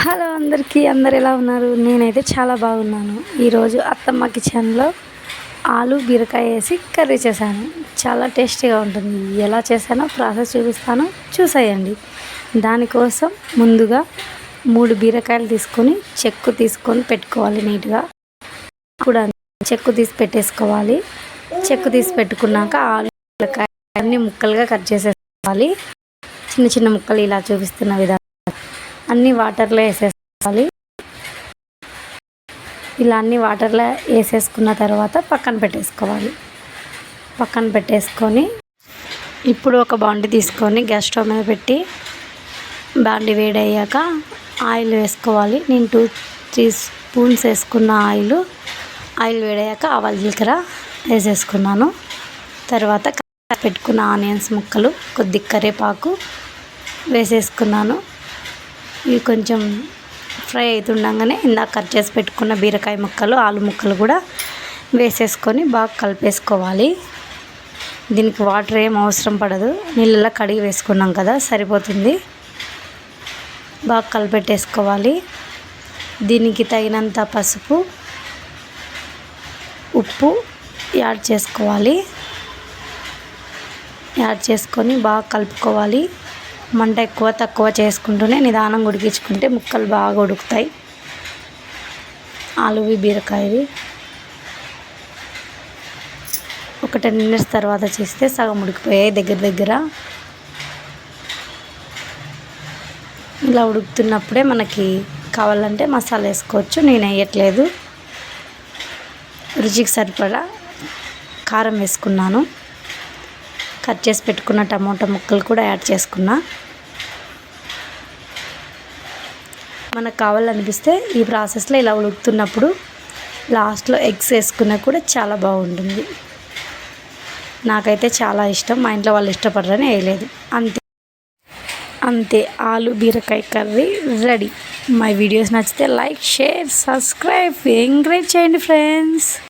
Hello అందరికీ అందరు ఎలా ఉన్నారు? నేనైతే చాలా బాగున్నాను. ఈరోజు అత్తమ్మ కిచెన్లో ఆలు బీరకాయ వేసి కర్రీ చేశాను. చాలా టేస్టీగా ఉంటుంది. ఎలా చేశానో ప్రాసెస్ చూపిస్తాను. చూసేయండి. దానికోసం ముందుగా మూడు బీరకాయలు తీసుకొని చెక్కు తీసుకొని పెట్టుకోవాలి నీట్గా. ఇప్పుడు చెక్కు తీసి పెట్టేసుకోవాలి. చెక్కు తీసి పెట్టుకున్నాక ఆలు బీరకాయ అన్ని ముక్కలుగా కట్ చేసేసుకోవాలి. చిన్న చిన్న ముక్కలు ఇలా చూపిస్తున్న విధానం అన్ని వాటర్లో వేసేసుకోవాలి. ఇలా అన్ని వాటర్లో వేసేసుకున్న తర్వాత పక్కన పెట్టేసుకోవాలి. పక్కన పెట్టేసుకొని ఇప్పుడు ఒక బాండి తీసుకొని గ్యాస్ స్టవ్ మీద పెట్టి బాండి వేడయ్యాక ఆయిల్ వేసుకోవాలి. నేను టూ త్రీ స్పూన్స్ వేసుకున్న ఆయిల్ ఆయిల్ వేడయ్యాక ఆవాలు జీలకర్ర వేసేసుకున్నాను. తర్వాత పెట్టుకున్న ఆనియన్స్ ముక్కలు కొద్ది కరివేపాకు వేసేసుకున్నాను. ఇవి కొంచెం ఫ్రై అవుతుండగానే ఇందాక కట్ చేసి పెట్టుకున్న బీరకాయ ముక్కలు ఆలు ముక్కలు కూడా వేసేసుకొని బాగా కలిపేసుకోవాలి. దీనికి వాటర్ ఏం అవసరం పడదు. నీళ్ళలో కడిగి వేసుకున్నాం కదా సరిపోతుంది. బాగా కలిపెట్టేసుకోవాలి. దీనికి తగినంత పసుపు ఉప్పు యాడ్ చేసుకోవాలి. యాడ్ చేసుకొని బాగా కలుపుకోవాలి. మంట ఎక్కువ తక్కువ చేసుకుంటూనే నిదానంగా ఉడికించుకుంటే ముక్కలు బాగా ఉడుకుతాయి. ఆలువి బీరకాయవి ఒక టెన్ మినిట్స్ తర్వాత చేస్తే సగం ఉడికిపోయాయి దగ్గర దగ్గర. ఇలా ఉడుకుతున్నప్పుడే మనకి కావాలంటే మసాలా వేసుకోవచ్చు. నేను వేయట్లేదు. రుచికి సరిపడా కారం వేసుకున్నాను. కట్ చేసి పెట్టుకున్న టమోటా ముక్కలు కూడా యాడ్ చేసుకున్నా. మనకు కావాలనిపిస్తే ఈ ప్రాసెస్లో ఇలా ఉడుకుతున్నప్పుడు లాస్ట్లో ఎగ్స్ వేసుకున్నా కూడా చాలా బాగుంటుంది. నాకైతే చాలా ఇష్టం. మా ఇంట్లో వాళ్ళు ఇష్టపడరని వేయలేదు. అంతే. అంతే. ఆలు బీరకాయ కర్రీ రెడీ. మై వీడియోస్ నచ్చితే లైక్ షేర్ సబ్స్క్రైబ్. ఎంకరేజ్ చేయండి ఫ్రెండ్స్.